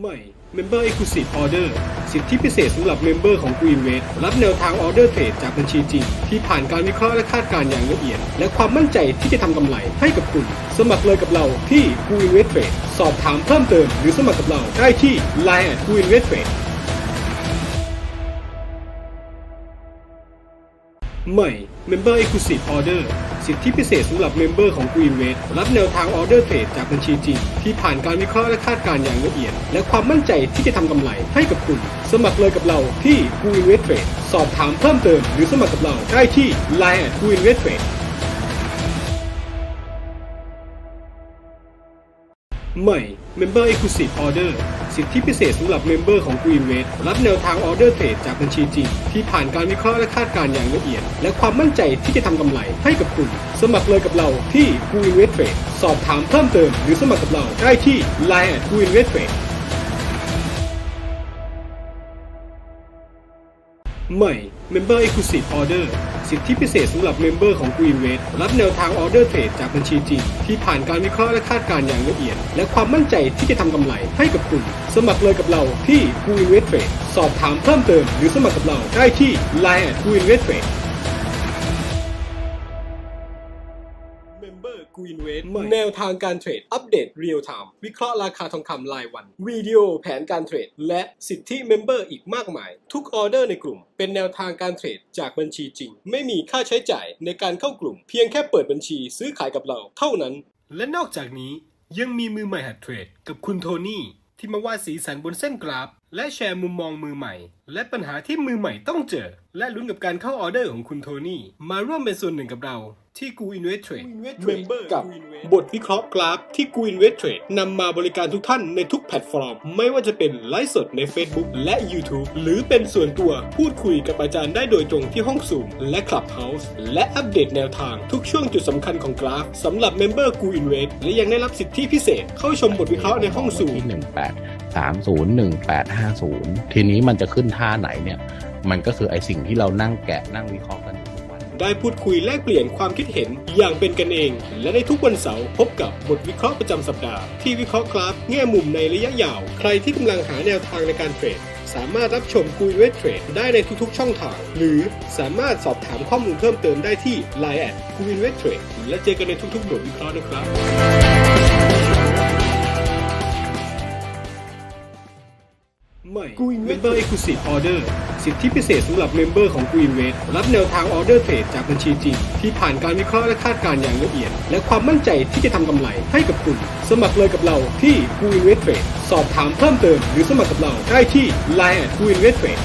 ใหม่ Member Exclusive Order สิทธิพิเศษสำหรับเมมเบอร์ของ Greenway รับแนวทางออเดอร์เทรดจากบัญชีจริง ที่ผ่านการวิเคราะห์และคาดการณ์อย่างละเอียด และความมั่นใจที่จะทำกำไรให้กับคุณ สมัครเลยกับเราที่ Greenway Trade สอบถามเพิ่มเติมหรือสมัครกับเราได้ที่ Line at Greenway Trade ใหม่ Member Exclusive Order สิทธิพิเศษสำหรับเมมเบอร์ของ Greenway รับแนวทางออเดอร์เทรดจากบัญชีจริง ที่ผ่านการวิเคราะห์และคาดการณ์อย่างละเอียด และความมั่นใจที่จะทำกำไรให้กับคุณ สมัครเลยกับเราที่ Greenway Trade สอบถามเพิ่มเติมหรือสมัครกับเราได้ที่ Line at Greenway Trade ใหม่ Member Exclusive Order สิทธิพิเศษสำหรับเมมเบอร์ของ Greenway รับแนวทางออเดอร์เทรดจากบัญชีจริง ที่ผ่านการวิเคราะห์และคาดการณ์อย่างละเอียด และความมั่นใจที่จะทำกำไรให้กับคุณ สมัครเลยกับเราที่ Greenway Trade สอบถามเพิ่มเติมหรือสมัครกับเราได้ที่ Line at Greenway Trade ใหม่ Member Exclusive Order สิทธิพิเศษสำหรับเมมเบอร์ของ Greenway รับแนวทางออเดอร์เทรดจากบัญชีจริง ที่ผ่านการวิเคราะห์และคาดการณ์อย่างละเอียด และความมั่นใจที่จะทำกำไรให้กับคุณ สมัครเลยกับเราที่ Greenway Trade สอบถามเพิ่มเติมหรือสมัครกับเราได้ที่ Line at Greenway Trade Greenway แนวทางการเทรด อัปเดตเรียลไทม์ วิเคราะห์ราคาทองคำรายวัน วิดีโอแผนการเทรด และสิทธิเมมเบอร์อีกมากมาย ทุกออเดอร์ในกลุ่ม เป็นแนวทางการเทรดจากบัญชีจริง ไม่มีค่าใช้จ่ายในการเข้ากลุ่ม เพียงแค่เปิดบัญชีซื้อขายกับเรา เท่านั้น และนอกจากนี้ยังมีมือใหม่หัดเทรดกับคุณโทนี่ที่มาวาดสีสันบนเส้นกราฟ และแชร์มุมมองมือใหม่และปัญหาที่มือใหม่ต้องเจอ และลุ้นกับการเข้าออเดอร์ของคุณโทนี่ มาร่วมเป็นส่วนหนึ่งกับเราที่ Go Invest Trade Member กับบทวิเคราะห์กราฟที่ Go Invest Trade นำมาบริการทุกท่านในทุกแพลตฟอร์ม ไม่ว่าจะเป็นไลฟ์สดใน Facebook และ YouTube หรือเป็นส่วนตัวพูดคุยกับอาจารย์ได้โดยตรงที่ห้องสูงและ Clubhouse และอัปเดตแนวทางทุกช่วงจุดสำคัญของกราฟสำหรับ Member Go Invest และยังได้รับสิทธิพิเศษ เข้าชมบทวิเคราะห์ในห้องสูงที่หนึ่งแปดสามศูนย์หนึ่งแปดห้าศูนย์ทีนี้มันจะขึ้นท่าไหนเนี่ย มันก็คือไอสิ่งที่เรานั่งแกะนั่งวิเคราะห์กันทุกวันได้พูดคุยแลกเปลี่ยนความคิดเห็นอย่างเป็นกันเอง และในทุกวันเสาร์พบกับบทวิเคราะห์ประจำสัปดาห์ที่วิเคราะห์กราฟแง่มุมในระยะยาว ใครที่กำลังหาแนวทางในการเทรดสามารถรับชมกุยเวทเทรดได้ในทุกๆช่องทาง หรือสามารถสอบถามข้อมูลเพิ่มเติมได้ที่ Line แอดกุยเวทเทรดและเจอกันในทุกๆบทวิเคราะห์นะครับ ใหม่ Member Exclusive Order สิทธิพิเศษสำหรับเมมเบอร์ของ Greenway รับแนวทางออเดอร์เทรดจากบัญชีจริง ที่ผ่านการวิเคราะห์และคาดการณ์อย่างละเอียด และความมั่นใจที่จะทำกำไรให้กับคุณ สมัครเลยกับเราที่ Greenway Trade สอบถามเพิ่มเติมหรือสมัครกับเราได้ที่ Line at Greenway Trade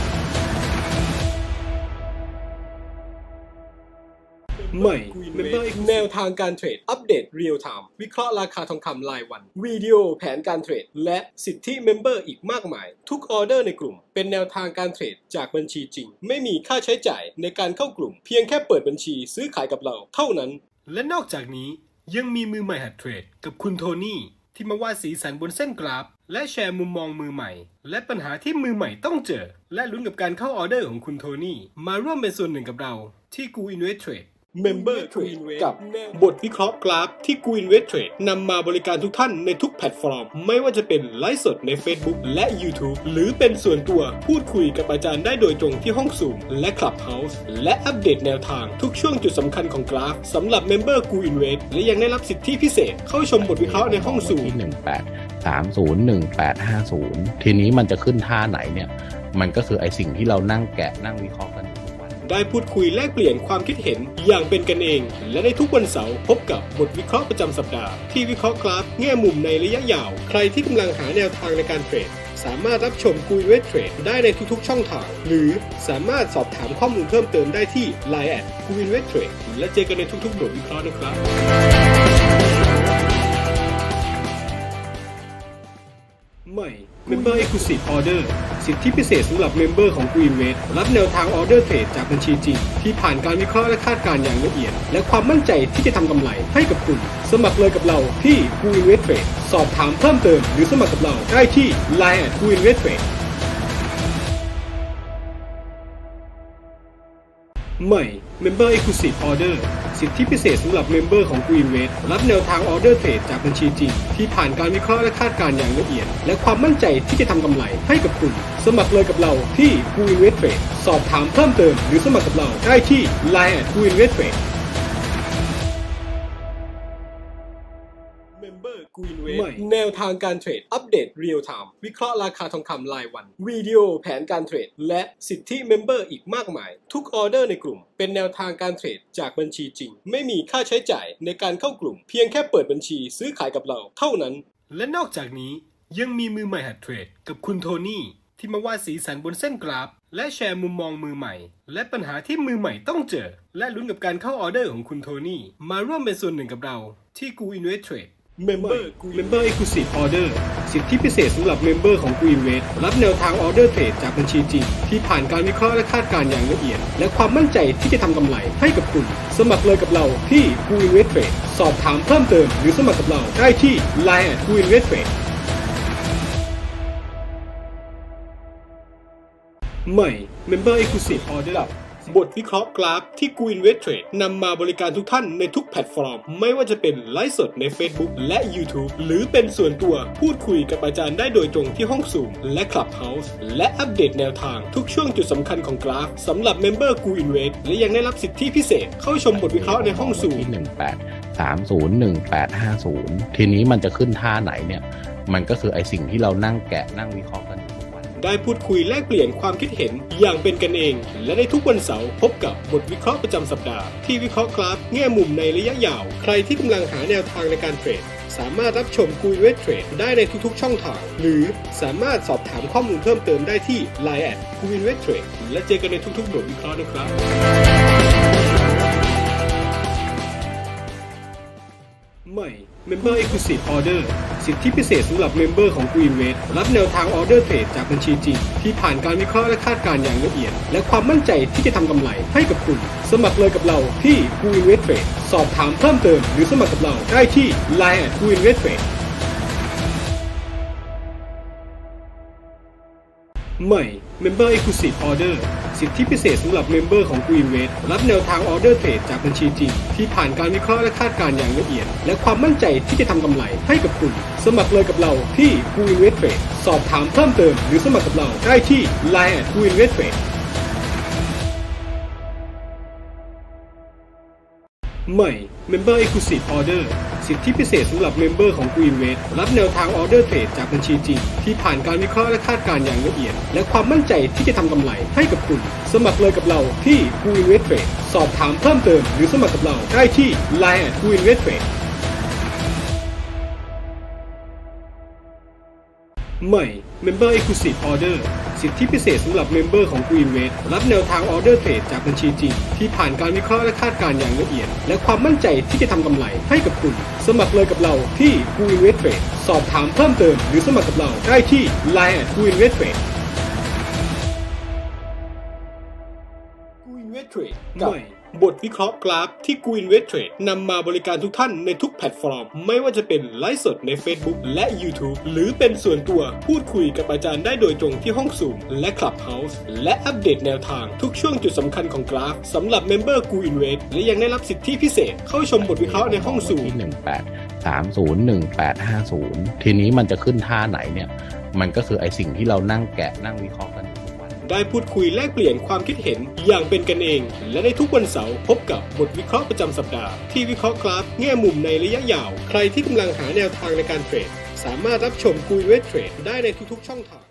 ใหม่ Member แนวทางการเทรด อัปเดตเรียลไทม์วิเคราะห์ราคาทองคำรายวัน วิดีโอแผนการเทรด และสิทธิเมมเบอร์อีกมากมาย ทุกออเดอร์ในกลุ่ม เป็นแนวทางการเทรดจากบัญชีจริง ไม่มีค่าใช้จ่ายในการเข้ากลุ่ม เพียงแค่เปิดบัญชีซื้อขายกับเราเท่านั้น และนอกจากนี้ยังมีมือใหม่หัดเทรด กับคุณโทนี่ที่มาวาดสีสันบนเส้นกราฟ และแชร์มุมมองมือใหม่ และปัญหาที่มือใหม่ต้องเจอ และลุ้นกับการเข้าออเดอร์ของคุณโทนี่มาร่วมเป็นส่วนหนึ่งกับเราที่ Go Invest Trade Member Trade กับบทวิเคราะห์กราฟที่ Go Invest Trade นำมาบริการทุกท่านในทุกแพลตฟอร์ม ไม่ว่าจะเป็นไลฟ์สดใน Facebook และ YouTube หรือเป็นส่วนตัวพูดคุยกับอาจารย์ได้โดยตรงที่ห้องสูงและ Clubhouse และอัปเดตแนวทางทุกช่วงจุดสำคัญของกราฟสำหรับ Member Go Invest และยังได้รับสิทธิพิเศษเข้าชมบทวิเคราะห์ในห้องสูงที่หนึ่งแปดสามศูนย์หนึ่งแปดห้าศูนย์ทีนี้มันจะขึ้นท่าไหนเนี่ย มันก็คือไอสิ่งที่เรานั่งแกะนั่งวิเคราะห์กันอยู่ทุกวัน ได้พูดคุยแลกเปลี่ยนความคิดเห็นอย่างเป็นกันเอง และในทุกวันเสาร์พบกับบทวิเคราะห์ประจำสัปดาห์ที่วิเคราะห์กราฟแง่มุมในระยะยาว ใครที่กำลังหาแนวทางในการเทรดสามารถรับชมกุยเวทเทรดได้ในทุกๆ ช่องทาง หรือสามารถสอบถามข้อมูลเพิ่มเติมได้ที่ Line แอดกุยเวทเทรดและเจอกันในทุกๆบทวิเคราะห์นะครับ Member Exclusive Order สิทธิพิเศษสำหรับเมมเบอร์ของ Greenway รับแนวทางออเดอร์เทรดจากบัญชีจริง ที่ผ่านการวิเคราะห์และคาดการณ์อย่างละเอียด และความมั่นใจที่จะทำกำไรให้กับคุณ สมัครเลยกับเราที่ Greenway Trade สอบถามเพิ่มเติมหรือสมัครกับเราได้ที่ Line at Greenway Trade ใหม่ Member Exclusive Order สิทธิพิเศษสำหรับเมมเบอร์ของ Green w a t รับแนวทางออเดอร์เทรดจากบัญชีจริง ที่ผ่านการวิเคราะห์และคาดการณ์อย่างละเอียด และความมั่นใจที่จะทำกำไรให้กับคุณ สมัครเลยกับเราที่ Greenway Trade สอบถามเพิ่มเติมหรือสมัครกับเราได้ที่ Line at Green w a t Trade Greenway แนวทางการเทรด อัปเดตเรียลไทม์วิเคราะห์ราคาทองคำรายวัน วิดีโอแผนการเทรด และสิทธิเมมเบอร์อีกมากมาย ทุกออเดอร์ในกลุ่ม เป็นแนวทางการเทรดจากบัญชีจริง ไม่มีค่าใช้จ่ายในการเข้ากลุ่ม เพียงแค่เปิดบัญชีซื้อขายกับเรา เท่านั้น และนอกจากนี้ยังมีมือใหม่หัดเทรด กับคุณโทนี่ที่มาวาดสีสันบนเส้นกราฟ และแชร์มุมมองมือใหม่ และปัญหาที่มือใหม่ต้องเจอ และลุ้นกับการเข้าออเดอร์ของคุณโทนี่มาร่วมเป็นส่วนหนึ่งกับเราที่กูอินเวสเทรด Member Member Exclusive Order สิทธิพิเศษสำหรับเมมเบอร์ของ Greenway รับแนวทางออเดอร์เทรดจากบัญชีจริง ที่ผ่านการวิเคราะห์และคาดการณ์อย่างละเอียด และความมั่นใจที่จะทำกำไรให้กับคุณ สมัครเลยกับเราที่ Greenway Trade สอบถามเพิ่มเติมหรือสมัครกับเราได้ที่ Line at Greenway Trade ใหม่ Member Exclusive Order บ บทวิเคราะห์กราฟที่ Green w e t Trade นำมาบริการทุกท่านในทุกแพลตฟอร์ม ไม่ว่าจะเป็นไลฟ์สดใน Facebook และ YouTube หรือเป็นส่วนตัวพูดคุยกับอาจารย์ได้โดยตรงที่ห้อง Zoom และ Clubhouse และอัปเดตแนวทางทุกช่วงจุดสำคัญของกราฟสำหรับเมมเบอร์ Green w e t และยังได้รับสิทธิพิเศษเข้าชมบทวิเคราะห์ในห้อง Zoom ที่หนึ่งแปดสามศูนย์หนึ่งแปดห้าศูนย์ทีนี้มันจะขึ้นท่าไหนเนี่ย มันก็คือไอสิ่งที่เรานั่งแกะนั่งวิเคราะห์ ได้พูดคุยแลกเปลี่ยนความคิดเห็นอย่างเป็นกันเอง และในทุกวันเสาร์พบกับบทวิเคราะห์ประจำสัปดาห์ที่วิเคราะห์กราฟแง่มุมในระยะยาว ใครที่กำลังหาแนวทางในการเทรดสามารถรับชมกุยเวทเทรดได้ในทุกๆ ช่องทาง หรือสามารถสอบถามข้อมูลเพิ่มเติมได้ที่ Line แอดกุยเวทเทรดและเจอกันในทุกๆบทวิเคราะห์นะครับ Member Exclusive Order สิทธิพิเศษสำหรับเมมเบอร์ของ Green w a t รับแนวทางออเดอร์เทรดจากบัญชีจริง ที่ผ่านการวิเคราะห์และคาดการณ์อย่างละเอียด และความมั่นใจที่จะทำกำไรให้กับคุณ สมัครเลยกับเราที่ Greenway Trade สอบถามเพิ่มเติมหรือสมัครกับเราได้ที่ Line at Greenway Trade ใหม่ Member Exclusive Order สิทธิพิเศษสำหรับเมมเบอร์ของ Greenway รับแนวทางออเดอร์เทรดจากบัญชีจริง ที่ผ่านการวิเคราะห์และคาดการณ์อย่างละเอียด และความมั่นใจที่จะทำกำไรให้กับคุณ สมัครเลยกับเราที่ Greenway Trade สอบถามเพิ่มเติมหรือสมัครกับเราได้ที่ Line at Greenway Trade ใหม่ Member Exclusive Order สิทธิพิเศษสำหรับเมมเบอร์ของ Greenway รับแนวทางออเดอร์เทรดจากบัญชีจริง ที่ผ่านการวิเคราะห์และคาดการณ์อย่างละเอียด และความมั่นใจที่จะทำกำไรให้กับคุณ สมัครเลยกับเราที่ Greenway Trade สอบถามเพิ่มเติมหรือสมัครกับเราได้ที่ Line at Greenway Trade ใหม่ Member Exclusive Order สิทธิพิเศษสำหรับเมมเบอร์ของ Greenway รับแนวทางออเดอร์เทรดจากบัญชีจริง ที่ผ่านการวิเคราะห์และคาดการณ์อย่างละเอียด และความมั่นใจที่จะทำกำไรให้กับคุณ สมัครเลยกับเราที่ Greenway Trade สอบถามเพิ่มเติมหรือสมัครกับเราได้ที่ Line at Greenway Trade Greenway Trade กับ บทวิเคราะห์กราฟที่ Greenway Trade นำมาบริการทุกท่านในทุกแพลตฟอร์ม ไม่ว่าจะเป็นไลฟ์สดใน Facebook และ YouTube หรือเป็นส่วนตัวพูดคุยกับอาจารย์ได้โดยตรงที่ห้อง Zoom และ Clubhouse และอัปเดตแนวทางทุกช่วงจุดสำคัญของกราฟสำหรับเมมเบอร์ Greenway และยังได้รับสิทธิพิเศษ เข้าชมบทวิเคราะห์ในห้อง Zoom ที่หนึ่งแปดสามศูนย์หนึ่งแปดห้าศูนย์ทีนี้มันจะขึ้นท่าไหนเนี่ย มันก็คือไอสิ่งที่เรานั่งแกะนั่งวิเคราะห์กันอยู่ทุกวัน ได้พูดคุยแลกเปลี่ยนความคิดเห็นอย่างเป็นกันเอง และในทุกวันเสาร์พบกับบทวิเคราะห์ประจำสัปดาห์ที่วิเคราะห์กราฟแง่มุมในระยะยาว ใครที่กำลังหาแนวทางในการเทรด สามารถรับชมกุยเวทเทรดได้ในทุกๆ ช่องทาง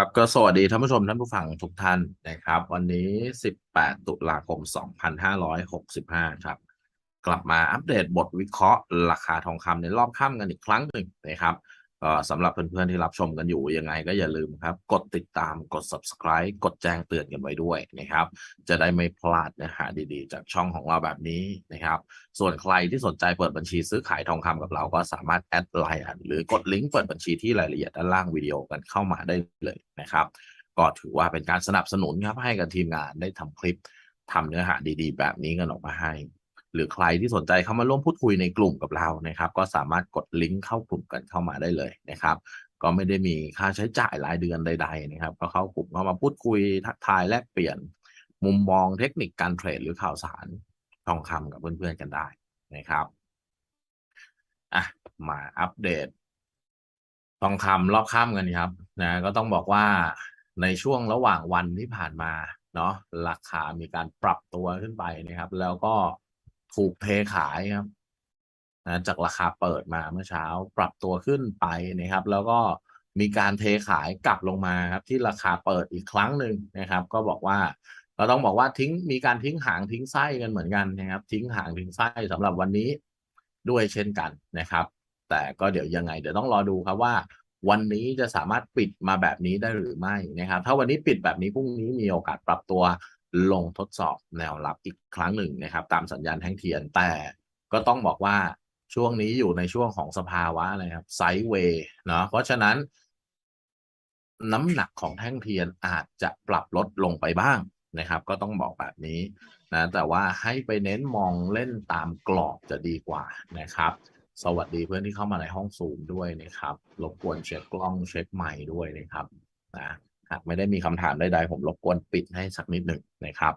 ครับก็สวัสดีท่านผู้ชมท่านผู้ฟังทุกท่านนะครับ วันนี้ 18 ตุลาคม 2565 ครับ กลับมาอัปเดตบทวิเคราะห์ ราคาทองคำในรอบค่ำกันอีกครั้งหนึ่งนะครับ ก็สำหรับเพื่อนๆที่รับชมกันอยู่ยังไงก็อย่าลืมครับ กดติดตามกด subscribe กดแจ้งเตือนกันไว้ด้วยนะครับ จะได้ไม่พลาดเนื้อหาดีๆ จากช่องของเราแบบนี้นะครับ ส่วนใครที่สนใจเปิดบัญชีซื้อขายทองคำกับเราก็สามารถแอดไลน์หรือกดลิงก์เปิดบัญชีที่รายละเอียดด้านล่างวิดีโอกันเข้ามาได้เลยนะครับ ก็ถือว่าเป็นการสนับสนุนครับให้กับทีมงานได้ทำคลิปทำเนื้อหาดีๆ แบบนี้กันออกมาให้ หรือใครที่สนใจเข้ามาร่วมพูดคุยในกลุ่มกับเรานะครับ ก็สามารถกดลิงก์เข้ากลุ่มกันเข้ามาได้เลยนะครับ ก็ไม่ได้มีค่าใช้จ่ายรายเดือนใด ๆ นะครับ ก็เข้ากลุ่มเข้ามาพูดคุยทักทายแลกเปลี่ยน มุมมองเทคนิคการเทรดหรือข่าวสารทองคำกับเพื่อนๆกันได้นะครับอะมาอัปเดต ทองคำรอบค่ำกันครับนะก็ต้องบอกว่าในช่วงระหว่างวันที่ผ่านมาเนาะราคามีการปรับตัวขึ้นไปนะครับ แล้วก็ ถูกเทขายครับนะจากราคาเปิดมาเมื่อเช้าปรับตัวขึ้นไปนะครับ แล้วก็มีการเทขายกลับลงมาครับที่ราคาเปิดอีกครั้งหนึ่งนะครับ ก็บอกว่าเราต้องบอกว่าทิ้งมีการทิ้งหางทิ้งไส้กันเหมือนกันนะครับ ทิ้งหางทิ้งไส้สำหรับวันนี้ด้วยเช่นกันนะครับ แต่ก็เดี๋ยวยังไง เดี๋ยวต้องรอดูครับว่า วันนี้จะสามารถปิดมาแบบนี้ได้หรือไม่นะครับ ถ้าวันนี้ปิดแบบนี้พรุ่งนี้มีโอกาสปรับตัว ลงทดสอบแนวรับอีกครั้งหนึ่งนะครับ ตามสัญญาณแท่งเทียนแต่ก็ต้องบอกว่าช่วงนี้อยู่ในช่วงของสภาวะอะไรครับไซด์เวย์เนาะเพราะฉะนั้น น้ำหนักของแท่งเทียนอาจจะปรับลดลงไปบ้างนะครับ ก็ต้องบอกแบบนี้นะแต่ว่าให้ไปเน้นมองเล่นตามกรอบจะดีกว่านะครับ สวัสดีเพื่อนที่เข้ามาในห้องซูมด้วยนะครับรบกวนเช็คกล้องเช็คไมค์ด้วยนะครับนะ หากไม่ได้มีคำถามใดๆผมรบกวนปิดให้สักนิดหนึ่งนะครับ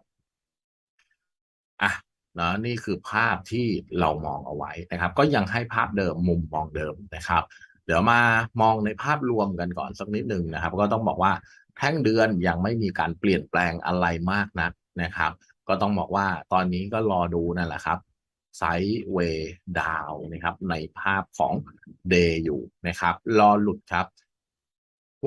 อะนะนี่คือภาพที่เรามองเอาไว้นะครับ ก็ยังให้ภาพเดิมมุมมองเดิมนะครับ เดี๋ยวมามองในภาพรวมกันก่อนสักนิดหนึ่งนะครับ ก็ต้องบอกว่าแท่งเดือนยังไม่มีการเปลี่ยนแปลงอะไรมากนักนะครับ ก็ต้องบอกว่าตอนนี้ก็รอดูนั่นแหละครับไซด์เวย์ดาวนะครับในภาพของเดย์อยู่นะครับ รอหลุดครับ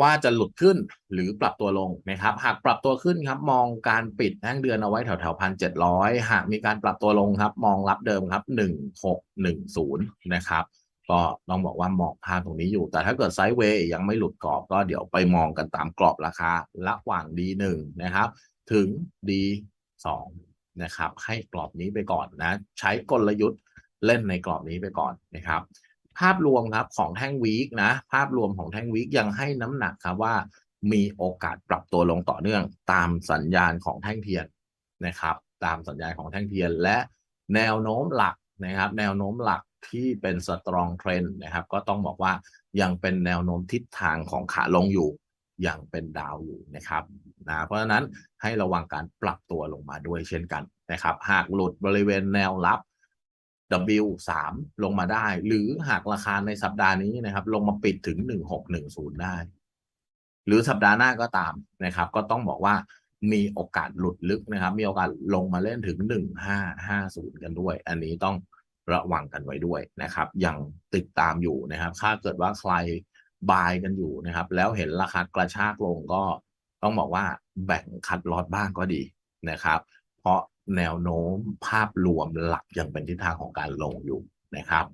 ว่าจะหลุดขึ้นหรือปรับตัวลงนะครับ หากปรับตัวขึ้นครับ มองการปิดแท่งเดือนเอาไว้แถวๆพันเจ็ดร้อยหากมีการปรับตัวลงครับ มองรับเดิมครับหนึ่งหกหนึ่งศูนย์นะครับก็ต้องบอกว่ามองภาพตรงนี้อยู่ แต่ถ้าเกิดไซด์เวย์ยังไม่หลุดกรอบก็เดี๋ยวไปมองกันตามกรอบราคาระหว่าง D1 นะครับ ถึง D2 นะครับ ให้กรอบนี้ไปก่อนนะ ใช้กลยุทธ์เล่นในกรอบนี้ไปก่อนนะครับ ภาพรวมครับของแท่งวีคนะ ภาพรวมของแท่งวีคยังให้น้ำหนักครับว่ามีโอกาสปรับตัวลงต่อเนื่องตามสัญญาณของแท่งเทียนนะครับ ตามสัญญาณของแท่งเทียนและแนวโน้มหลักนะครับ แนวโน้มหลักที่เป็นสตรองเทรนนะครับ ก็ต้องบอกว่ายังเป็นแนวโน้มทิศทางของขาลงอยู่ยังเป็นดาวอยู่นะครับนะเพราะฉะนั้นให้ระวังการปรับตัวลงมาด้วยเช่นกันนะครับ หากหลุดบริเวณแนวรับ W 3ลงมาได้ หรือหากราคาในสัปดาห์นี้นะครับ ลงมาปิดถึง 1610 ได้ หรือสัปดาห์หน้าก็ตามนะครับ ก็ต้องบอกว่ามีโอกาสหลุดลึกนะครับ มีโอกาสลงมาเล่นถึง 1550 กันด้วย อันนี้ต้องระวังกันไว้ด้วยนะครับ ยังติดตามอยู่นะครับ ถ้าเกิดว่าใครบายกันอยู่นะครับ แล้วเห็นราคากระชากลงก็ต้องบอกว่าแบ่งคัดลอตบ้างก็ดีนะครับ เพราะ แนวโน้มภาพรวมหลักยังเป็นทิศทางของการลงอยู่นะครับ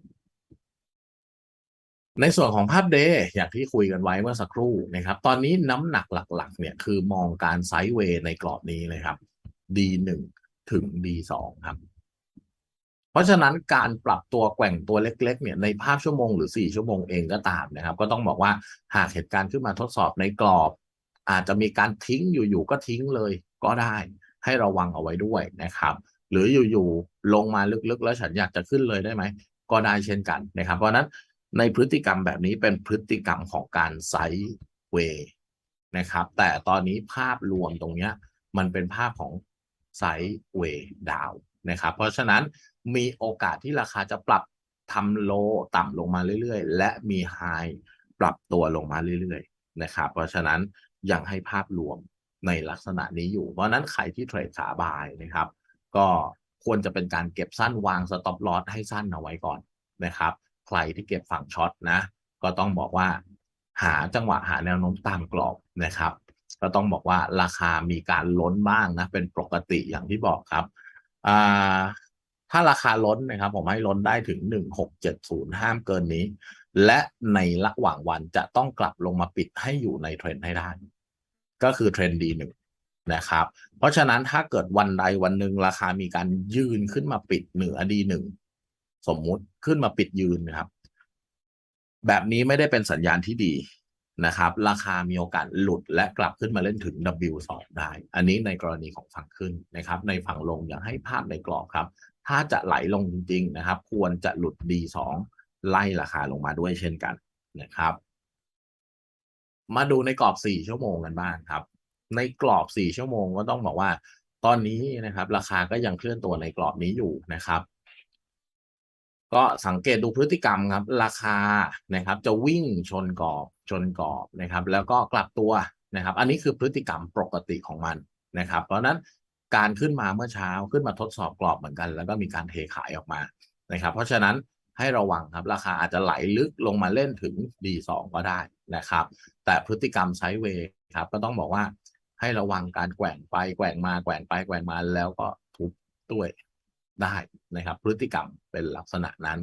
ในส่วนของภาพเดย์อย่างที่คุยกันไว้เมื่อสักครู่นะครับ ตอนนี้น้ำหนักหลักๆ เนี่ยคือมองการไซด์เวย์ในกรอบนี้เลยครับ D1 ถึง D2 ครับ เพราะฉะนั้นการปรับตัวแกว่งตัวเล็ก ๆ เนี่ยในภาพชั่วโมงหรือ 4 ชั่วโมงเองก็ตามนะครับ ก็ต้องบอกว่าหากเหตุการณ์ขึ้นมาทดสอบในกรอบ อาจจะมีการทิ้งอยู่ๆก็ทิ้งเลยก็ได้ ให้ระวังเอาไว้ด้วยนะครับ หรืออยู่ๆลงมาลึกๆ แล้วฉันอยากจะขึ้นเลยได้ไหมก็ได้เช่นกันนะครับ เพราะนั้นในพฤติกรรมแบบนี้เป็นพฤติกรรมของการไซด์เวย์นะครับ แต่ตอนนี้ภาพรวมตรงเนี้ยมันเป็นภาพของไซด์เวย์ดาวนะครับ เพราะฉะนั้นมีโอกาสที่ราคาจะปรับทำโลต่ำลงมาเรื่อยๆ และมีไฮปรับตัวลงมาเรื่อยๆนะครับ เพราะฉะนั้นยังให้ภาพรวม ในลักษณะนี้อยู่ เพราะนั้นใครที่เทรดขาบายนะครับ ก็ควรจะเป็นการเก็บสั้นวางสต็อปลอสให้สั้นเอาไว้ก่อนนะครับ ใครที่เก็บฝั่งช็อตนะ ก็ต้องบอกว่าหาจังหวะหาแนวโน้มตามกรอบนะครับ ก็ต้องบอกว่าราคามีการล้นบ้างนะ เป็นปกติอย่างที่บอกครับถ้าราคาล้นนะครับ ผมให้ล้นได้ถึง 1670 ห้ามเกินนี้ และในระหว่างวันจะต้องกลับลงมาปิดให้อยู่ในเทรนด์ให้ได้ ก็คือเทรนด์ดีหนึ่งนะครับ เพราะฉะนั้นถ้าเกิดวันใดวันหนึ่งราคามีการยืนขึ้นมาปิดเหนือดีหนึ่งสมมุติขึ้นมาปิดยืนนะครับ แบบนี้ไม่ได้เป็นสัญญาณที่ดีนะครับ ราคามีโอกาสหลุดและกลับขึ้นมาเล่นถึง W2 ได้ อันนี้ในกรณีของฝั่งขึ้นนะครับ ในฝั่งลงอยากให้ภาพในกรอบครับ ถ้าจะไหลลงจริงๆนะครับ ควรจะหลุด D2 ไล่ราคาลงมาด้วยเช่นกันนะครับ มาดูในกรอบ 4 ชั่วโมงกันบ้างครับ ในกรอบ 4 ชั่วโมงก็ต้องบอกว่า ตอนนี้นะครับ ราคาก็ยังเคลื่อนตัวในกรอบนี้อยู่นะครับ ก็สังเกตดูพฤติกรรมครับ ราคานะครับ จะวิ่งชนกรอบชนกรอบนะครับ แล้วก็กลับตัวนะครับ อันนี้คือพฤติกรรมปกติของมันนะครับ เพราะฉะนั้นการขึ้นมาเมื่อเช้าขึ้นมาทดสอบกรอบเหมือนกัน แล้วก็มีการเทขายออกมานะครับ เพราะฉะนั้นให้ระวังครับ ราคาอาจจะไหลลึกลงมาเล่นถึง D2 ก็ได้ นะครับ แต่พฤติกรรมไซด์เวย์ครับ ก็ต้องบอกว่าให้ระวังการแกว่งไปแกว่งมาแกว่งไปแกว่งมาแล้วก็ทุบด้วยได้นะครับ พฤติกรรมเป็นลักษณะนั้น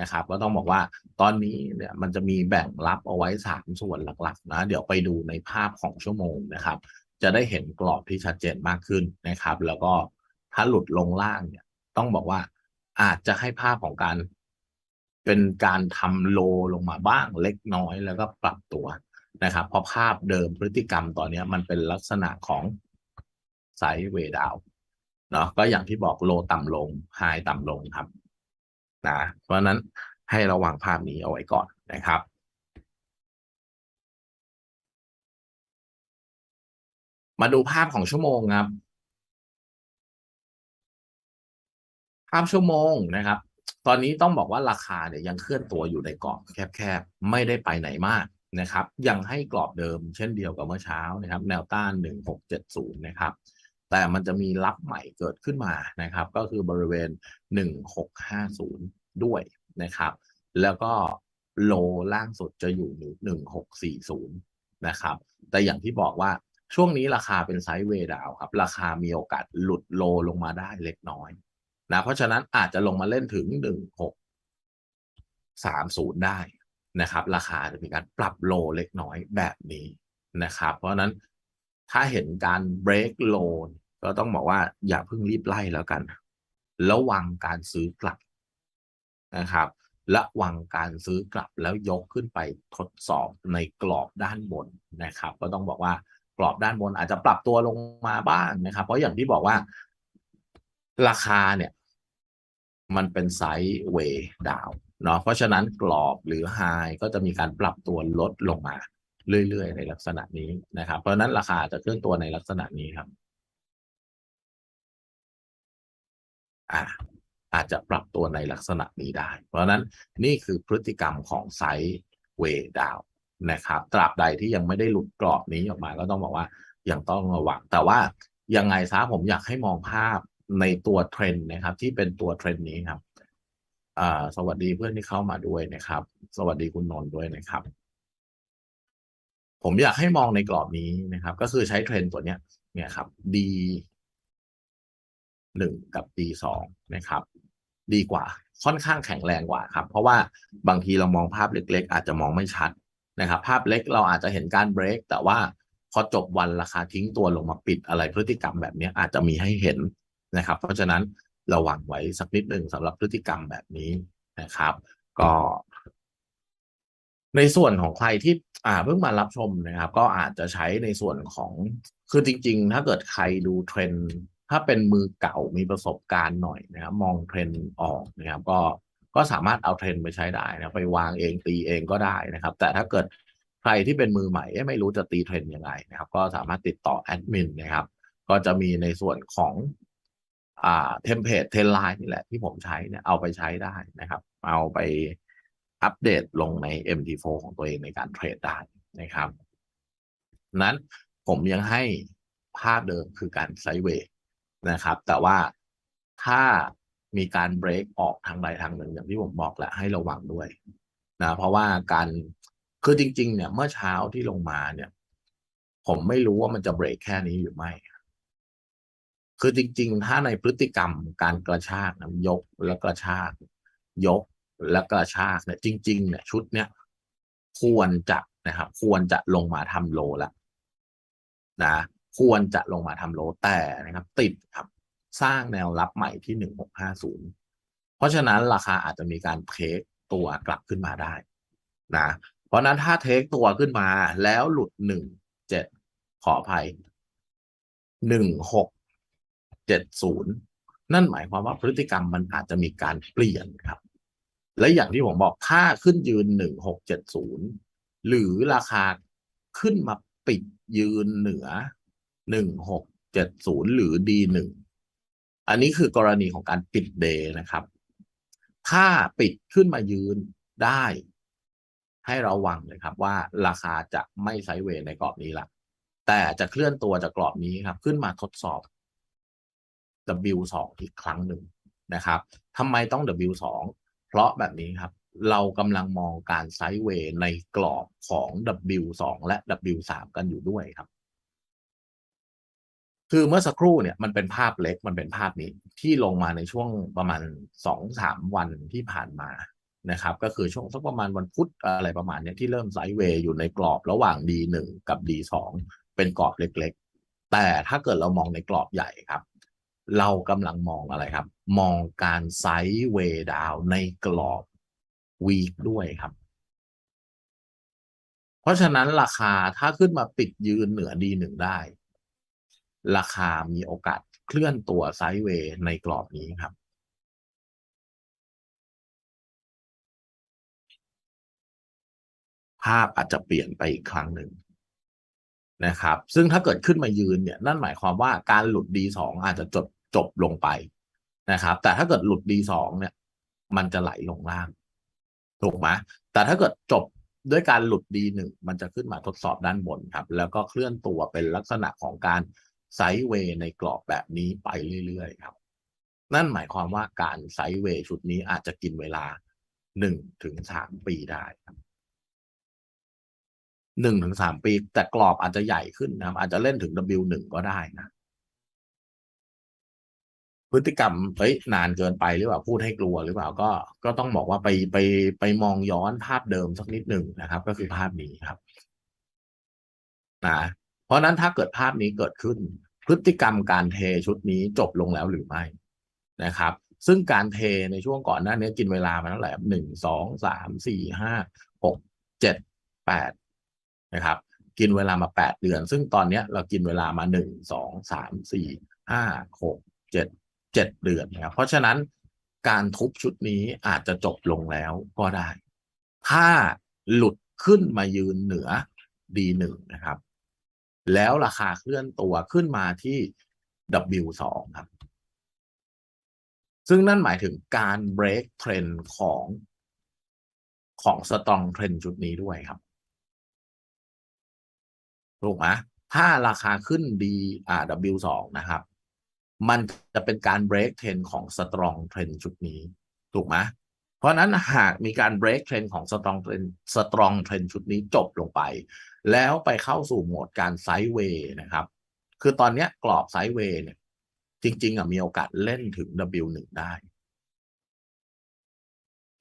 นะครับ ก็ต้องบอกว่าตอนนี้เนี่ยมันจะมีแบ่งรับเอาไว้สามส่วนหลักๆนะ เดี๋ยวไปดูในภาพของชั่วโมงนะครับ จะได้เห็นกรอบที่ชัดเจนมากขึ้นนะครับ แล้วก็ถ้าหลุดลงล่างเนี่ยต้องบอกว่าอาจจะให้ภาพของการ เป็นการทำโลลงมาบ้างเล็กน้อยแล้วก็ปรับตัวนะครับ เพราะภาพเดิมพฤติกรรมตอนนี้มันเป็นลักษณะของไซด์เวดาวเนาะก็อย่างที่บอกโลต่ำลงไฮต่ำลงครับนะเพราะฉะนั้นให้ระวังภาพนี้เอาไว้ก่อนนะครับมาดูภาพของชั่วโมงครับ ภาพชั่วโมงนะครับ ตอนนี้ต้องบอกว่าราคาเนี่ยยังเคลื่อนตัวอยู่ในกรอบแคบๆ ไม่ได้ไปไหนมากนะครับ ยังให้กรอบเดิมเช่นเดียวกับเมื่อเช้านะครับ แนวต้าน 1670 นะครับ แต่มันจะมีรับใหม่เกิดขึ้นมานะครับ ก็คือบริเวณ 1650 ด้วยนะครับ แล้วก็โลล่างสุดจะอยู่ 1640 นะครับ แต่อย่างที่บอกว่าช่วงนี้ราคาเป็นไซด์เวย์ดาวครับ ราคามีโอกาสหลุดโลลงมาได้เล็กน้อย นะเพราะฉะนั้นอาจจะลงมาเล่นถึงหนึ่งหกสามศูนย์ได้นะครับ ราคาจะมีการปรับโลเล็กน้อยแบบนี้นะครับ เพราะฉะนั้นถ้าเห็นการเบรกโลก็ต้องบอกว่าอย่าเพิ่งรีบไล่แล้วกัน ระวังการซื้อกลับนะครับระวังการซื้อกลับแล้วยกขึ้นไปทดสอบในกรอบด้านบนนะครับ ก็ต้องบอกว่ากรอบด้านบนอาจจะปรับตัวลงมาบ้างนะครับ เพราะอย่างที่บอกว่าราคาเนี่ย มันเป็นไซด์เวย์ดาวเนาะเพราะฉะนั้นกรอบหรือไฮก็จะมีการปรับตัวลดลงมาเรื่อย ๆ ในลักษณะนี้นะครับ เพราะฉะนั้นราคาจะเคลื่อนตัวในลักษณะนี้ครับอ่าอาจจะปรับตัวในลักษณะนี้ได้ เพราะฉะนั้นนี่คือพฤติกรรมของไซด์เวย์ดาวนะครับตราบใดที่ยังไม่ได้หลุดกรอบนี้ออกมาก็ต้องบอกว่ายังต้องระวังแต่ว่ายังไงซะผมอยากให้มองภาพ ในตัวเทรนด์นะครับ ที่เป็นตัวเทรนด์นี้ครับสวัสดีเพื่อนที่เข้ามาด้วยนะครับ สวัสดีคุณนนท์ด้วยนะครับ ผมอยากให้มองในกรอบนี้นะครับ ก็คือใช้เทรนด์ตัวเนี้ย เนี่ยครับ D หนึ่งกับ D สองนะครับ ดีกว่า ค่อนข้างแข็งแรงกว่าครับ เพราะว่าบางทีเรามองภาพเล็ก ๆ อาจจะมองไม่ชัดนะครับ ภาพเล็กเราอาจจะเห็นการเบรกแต่ว่าพอจบวันราคาทิ้งตัวลงมาปิดอะไรพฤติกรรมแบบนี้อาจจะมีให้เห็น นะครับ เพราะฉะนั้นระวังไว้สักนิดหนึ่งสำหรับพฤติกรรมแบบนี้นะครับ ก็ ในส่วนของใครที่อ่าเพิ่งมารับชมนะครับ ก็อาจจะใช้ในส่วนของคือจริง ๆ ถ้าเกิดใครดูเทรนด์ถ้าเป็นมือเก่ามีประสบการณ์หน่อยนะครับ มองเทรนด์ออกนะครับ ก็ก็สามารถเอาเทรนด์ไปใช้ได้นะไปวางเองตีเองก็ได้นะครับ แต่ถ้าเกิดใครที่เป็นมือใหม่ไม่รู้จะตีเทรนด์ยังไงนะครับ ก็สามารถติดต่อแอดมินนะครับ ก็จะมีในส่วนของ อ่าเทมเพลตเทนไลน์นี่แหละที่ผมใช้เนี่ยเอาไปใช้ได้นะครับ เอาไปอัปเดตลงใน MT4 ของตัวเองในการเทรดได้นะครับนั้นผมยังให้ภาพเดิมคือการไซด์เวย์นะครับ แต่ว่าถ้ามีการเบรกออกทางใดทางหนึ่งอย่างที่ผมบอกแหละให้ระวังด้วยนะเพราะว่าการคือจริง ๆ เนี่ยเมื่อเช้าที่ลงมาเนี่ย ผมไม่รู้ว่ามันจะเบรกแค่นี้หรือไม่ คือจริง ๆ ถ้าในพฤติกรรมการกระชากนะยกและกระชากยกและกระชากเนี่ยจริง ๆ เนี่ยชุดเนี้ยควรจะนะครับ ควรจะลงมาทำโลล้วนะควรจะลงมาทำโลแต่นะครับ ติดครับ สร้างแนวรับใหม่ที่หนึ่งหกห้าศูนย์เพราะฉะนั้นราคาอาจจะมีการเทคตัวกลับขึ้นมาได้นะเพราะนั้นถ้าเทคตัวขึ้นมาแล้วหลุดหนึ่งเจ็ดขออภัยหนึ่งหก เจ็ดศูนย์นั่นหมายความว่าพฤติกรรมมันอาจจะมีการเปลี่ยนครับ และอย่างที่ผมบอกถ้าขึ้นยืนหนึ่งหกเจ็ดศูนย์หรือราคาขึ้นมาปิดยืนเหนือหนึ่งหกเจ็ดศูนย์หรือดีหนึ่งอันนี้คือกรณีของการปิดเดย์นะครับ ถ้าปิดขึ้นมายืนได้ ให้ระวังเลยครับว่าราคาจะไม่ไซด์เวย์ในกรอบนี้ละแต่จะเคลื่อนตัวจากกรอบนี้ครับ ขึ้นมาทดสอบ W2 อีกครั้งหนึ่งนะครับทำไมต้อง W2 เพราะแบบนี้ครับ เรากำลังมองการไซด์เวย์ในกรอบของ W2 และ W3 กันอยู่ด้วยครับ คือเมื่อสักครู่เนี่ยมันเป็นภาพเล็กมันเป็นภาพนี้ที่ลงมาในช่วงประมาณสองสามวันที่ผ่านมานะครับ ก็คือช่วงสักประมาณวันพุธอะไรประมาณเนี้ยที่เริ่มไซด์เวย์อยู่ในกรอบระหว่าง D1 กับ D2 เป็นกรอบเล็กๆ แต่ถ้าเกิดเรามองในกรอบใหญ่ครับ เรากำลังมองอะไรครับ มองการไซด์เวดาวในกรอบวีคด้วยครับ เพราะฉะนั้นราคาถ้าขึ้นมาปิดยืนเหนือ D1 ได้ ราคามีโอกาสเคลื่อนตัวไซด์เวย์ในกรอบนี้ครับ ภาพอาจจะเปลี่ยนไปอีกครั้งหนึ่งนะครับ ซึ่งถ้าเกิดขึ้นมายืนเนี่ย นั่นหมายความว่าการหลุด D2 อาจจะจบ จบลงไปนะครับ แต่ถ้าเกิดหลุด D2 เนี่ย มันจะไหลลงล่างถูกไหมแต่ถ้าเกิดจบด้วยการหลุด D1 มันจะขึ้นมาทดสอบด้านบนครับ แล้วก็เคลื่อนตัวเป็นลักษณะของการไซด์เวย์ในกรอบแบบนี้ไปเรื่อยๆครับ นั่นหมายความว่าการไซด์เวย์ชุดนี้อาจจะกินเวลาหนึ่งถึงสามปีได้ครับหนึ่งถึงสามปี แต่กรอบอาจจะใหญ่ขึ้นนะอาจจะเล่นถึง W หนึ่งก็ได้นะ พฤติกรรมเฮ้ยนานเกินไปหรือเปล่าพูดให้กลัวหรือเปล่าก็ก็ต้องบอกว่าไปไปไปมองย้อนภาพเดิมสักนิดหนึ่งนะครับ ก็คือภาพนี้ครับนะเพราะนั้นถ้าเกิดภาพนี้เกิดขึ้น พฤติกรรมการเทชุดนี้จบลงแล้วหรือไม่นะครับ ซึ่งการเทในช่วงก่อนหน้านี้กินเวลามาเท่าไหร่หนึ่งสองสามสี่ห้าหกเจ็ดแปดนะครับ กินเวลามาแปดเดือน ซึ่งตอนเนี้ยเรากินเวลามาหนึ่งสองสามสี่ห้าหกเจ็ด เจ็ดเดือนนะครับเพราะฉะนั้นการทุบชุดนี้อาจจะจบลงแล้วก็ได้ ถ้าหลุดขึ้นมายืนเหนือ D1 นะครับ แล้วราคาเคลื่อนตัวขึ้นมาที่ W2 ครับ ซึ่งนั่นหมายถึงการ break trend ของของ strong trend ชุดนี้ด้วยครับถูกไหมถ้าราคาขึ้น D อ่า W2 นะครับ มันจะเป็นการ break trend ของ strong trend ชุดนี้ ถูกไหมเพราะนั้นหากมีการ break trend ของ strong trend strong trend ชุดนี้จบลงไป แล้วไปเข้าสู่โหมดการไซด์เวย์นะครับ คือตอนนี้กรอบไซด์เวย์เนี่ย จริง ๆอะมีโอกาสเล่นถึง W1 ได้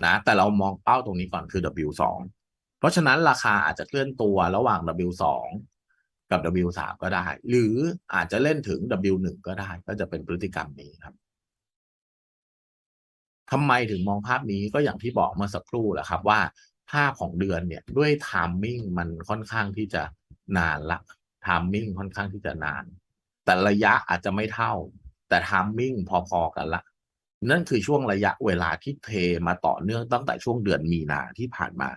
นะแต่เรามองเป้าตรงนี้ก่อนคือ W2 เพราะฉะนั้นราคาอาจจะเคลื่อนตัวระหว่าง W2 กับ W3 ก็ได้ หรืออาจจะเล่นถึง W1 ก็ได้ ก็จะเป็นพฤติกรรมนี้ครับทำไมถึงมองภาพนี้ก็อย่างที่บอกเมื่อสักครู่แหละครับว่าภาพของเดือนเนี่ยด้วยไทามมิ่งมันค่อนข้างที่จะนานละไทามมิ่งค่อนข้างที่จะนาน แต่ระยะอาจจะไม่เท่า แต่ไทามมิ่งพอๆกันละ นั่นคือช่วงระยะเวลาที่เทมาต่อเนื่องตั้งแต่ช่วงเดือนมีนาที่ผ่านมา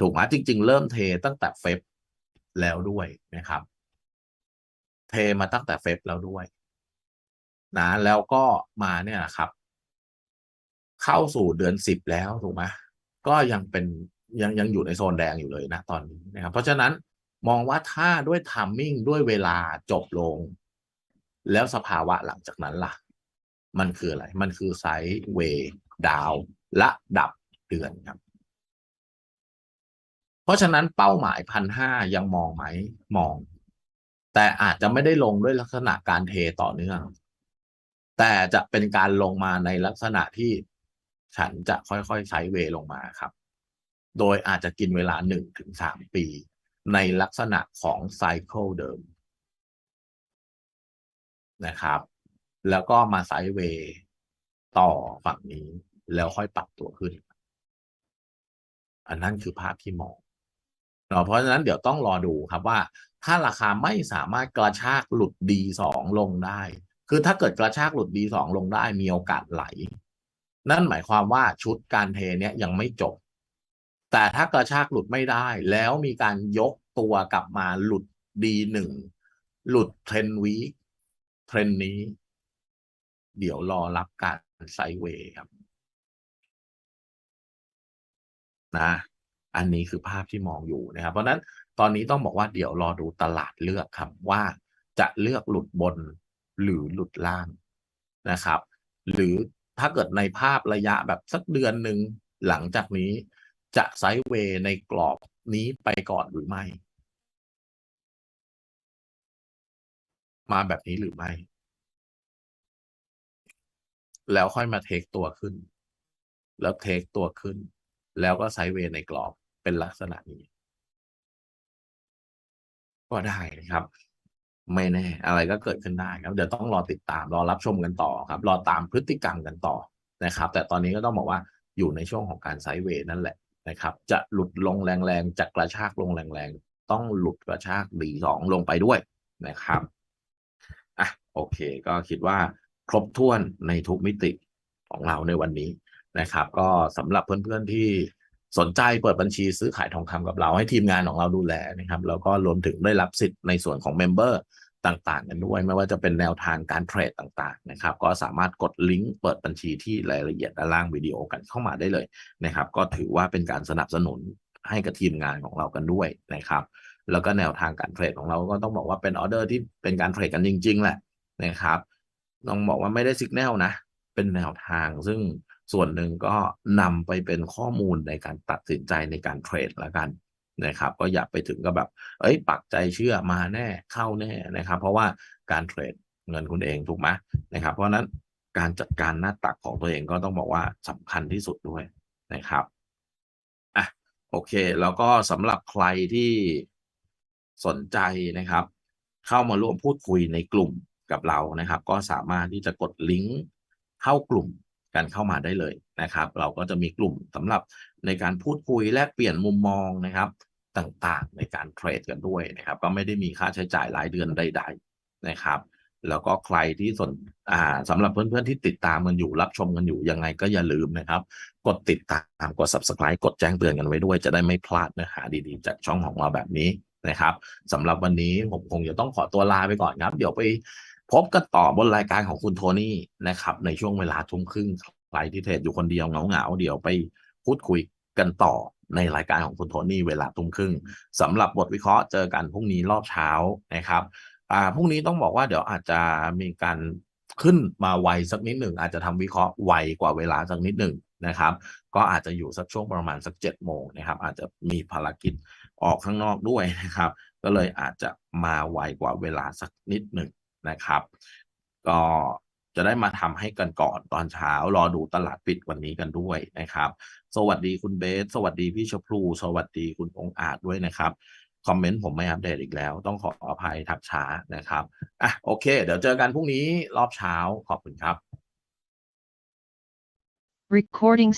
ถูกไหมจริง ๆ เริ่มเทตั้งแต่เฟบ แล้วด้วยนะครับ เทมาตั้งแต่เฟบแล้วด้วย นะ แล้วก็มาเนี่ยนะครับ เข้าสู่เดือนสิบแล้วถูกไหมก็ยังเป็นยังยังอยู่ในโซนแดงอยู่เลยนะตอนนี้นะครับ เพราะฉะนั้นมองว่าถ้าด้วยทามมิ่งด้วยเวลาจบลง แล้วสภาวะหลังจากนั้นล่ะ มันคืออะไร มันคือไซด์เวย์ดาวและดับเดือนครับ เพราะฉะนั้นเป้าหมายพันห้ายังมองไหมมอง แต่อาจจะไม่ได้ลงด้วยลักษณะการเทต่อเนื่อง แต่จะเป็นการลงมาในลักษณะที่ฉันจะค่อยๆไซด์เวลงมาครับ โดยอาจจะกินเวลาหนึ่งถึงสามปี ในลักษณะของไซเคิลเดิมนะครับ แล้วก็มาไซเวต่อฝั่งนี้แล้วค่อยปรับตัวขึ้น อันนั้นคือภาพที่มอง นาะเพราะฉะนั้นเดี๋ยวต้องรอดูครับว่า ถ้าราคาไม่สามารถกระชากหลุด D2 ลงได้ คือถ้าเกิดกระชากหลุด D2 ลงได้มีโอกาสไหล นั่นหมายความว่าชุดการเทเนี้ยยังไม่จบ แต่ถ้ากระชากหลุดไม่ได้ แล้วมีการยกตัวกลับมาหลุด D1 หลุดเทรนวีเทรนนี้ เดี๋ยวรอรับการไซเวย์ครับ นะ อันนี้คือภาพที่มองอยู่นะครับ เพราะนั้นตอนนี้ต้องบอกว่าเดี๋ยวรอดูตลาดเลือกครับว่าจะเลือกหลุดบนหรือหลุดล่างนะครับ หรือถ้าเกิดในภาพระยะแบบสักเดือนหนึ่งหลังจากนี้จะไซด์เวย์ในกรอบนี้ไปก่อนหรือไม่ มาแบบนี้หรือไม่ แล้วค่อยมาเทคตัวขึ้น แล้วเทคตัวขึ้น แล้วก็ไซด์เวย์ในกรอบ เป็นลักษณะนี้ ก็ได้นะครับ ไม่แน่ อะไรก็เกิดขึ้นได้ครับ เดี๋ยวต้องรอติดตามรอรับชมกันต่อครับ รอตามพฤติกรรมกันต่อนะครับ แต่ตอนนี้ก็ต้องบอกว่าอยู่ในช่วงของการไซด์เวย์นั่นแหละนะครับ จะหลุดลงแรงๆจะกระชากลงแรงๆต้องหลุดกระชากดีสองลงไปด้วยนะครับอะโอเค ก็คิดว่าครบถ้วนในทุกมิติของเราในวันนี้นะครับ ก็สำหรับเพื่อนๆที่ สนใจเปิดบัญชีซื้อขายทองคำกับเราให้ทีมงานของเราดูแลนะครับแล้วก็รวมถึงได้รับสิทธิ์ในส่วนของเมมเบอร์ต่างๆ กันด้วย ไม่ว่าจะเป็นแนวทางการเทรดต่างๆนะครับก็สามารถกดลิงก์เปิดบัญชีที่รายละเอียดด้านล่างวิดีโอกันเข้ามาได้เลยนะครับก็ถือว่าเป็นการสนับสนุนให้กับทีมงานของเรากันด้วยนะครับ แล้วก็แนวทางการเทรดของเราก็ต้องบอกว่าเป็นออเดอร์ที่เป็นการเทรดกันจริง ๆ แหละนะครับต้องบอกว่าไม่ได้สิกแนลนะ เป็นแนวทางซึ่ง ส่วนหนึ่งก็นำไปเป็นข้อมูลในการตัดสินใจในการเทรดแล้วกันนะครับ ก็อย่าไปถึงก็แบบ เอ้ย ปักใจเชื่อมาแน่เข้าแน่นะครับ เพราะว่าการเทรดเงินคุณเองถูกไหมนะครับ เพราะฉะนั้นการจัดการหน้าตักของตัวเองก็ต้องบอกว่าสำคัญที่สุดด้วยนะครับอะโอเค แล้วก็สำหรับใครที่สนใจนะครับ เข้ามาร่วมพูดคุยในกลุ่มกับเรานะครับ ก็สามารถที่จะกดลิงก์เข้ากลุ่ม กันเข้ามาได้เลยนะครับ เราก็จะมีกลุ่มสำหรับในการพูดคุยแลกเปลี่ยนมุมมองนะครับ ต่างๆ ในการเทรดกันด้วยนะครับ ก็ไม่ได้มีค่าใช้จ่ายรายเดือนใด ๆนะครับ แล้วก็ใครที่สนอ่าสำหรับเพื่อนๆที่ติดตามกันอยู่รับชมกันอยู่ยังไงก็อย่าลืมนะครับ กดติดตามกด subscribe กดแจ้งเตือนกันไว้ด้วย จะได้ไม่พลาดเนื้อหาดีๆ จากช่องของเราแบบนี้นะครับสำหรับวันนี้ผมคงจะต้องขอตัวลาไปก่อนครับ เดี๋ยวไป พบกันต่อบนรายการของคุณโทนี่นะครับ ในช่วงเวลาทุ่มครึ่งใครที่เทรดอยู่คนเดียวเหงาๆเดี๋ยวไปพูดคุยกันต่อในรายการของคุณโทนี่เวลาทุ่มครึ่งสำหรับบทวิเคราะห์เจอกันพรุ่งนี้รอบเช้านะครับอ่าพรุ่งนี้ต้องบอกว่าเดี๋ยวอาจจะมีการขึ้นมาไวสักนิดหนึ่งอาจจะทำวิเคราะห์ไวกว่าเวลาสักนิดหนึ่งนะครับ ก็อาจจะอยู่สักช่วงประมาณสักเจ็ดโมงนะครับ อาจจะมีภารกิจออกข้างนอกด้วยนะครับ ก็เลยอาจจะมาไวกว่าเวลาสักนิดหนึ่ง นะครับ ก็จะได้มาทำให้กันก่อนตอนเช้า รอดูตลาดปิดวันนี้กันด้วยนะครับ สวัสดีคุณเบส สวัสดีพี่ชพลู สวัสดีคุณองอาจด้วยนะครับ คอมเมนต์ผมไม่อัปเดตอีกแล้ว ต้องขออภัยทักช้านะครับอะโอเค เดี๋ยวเจอกันพรุ่งนี้รอบเช้าขอบคุณครับ Recording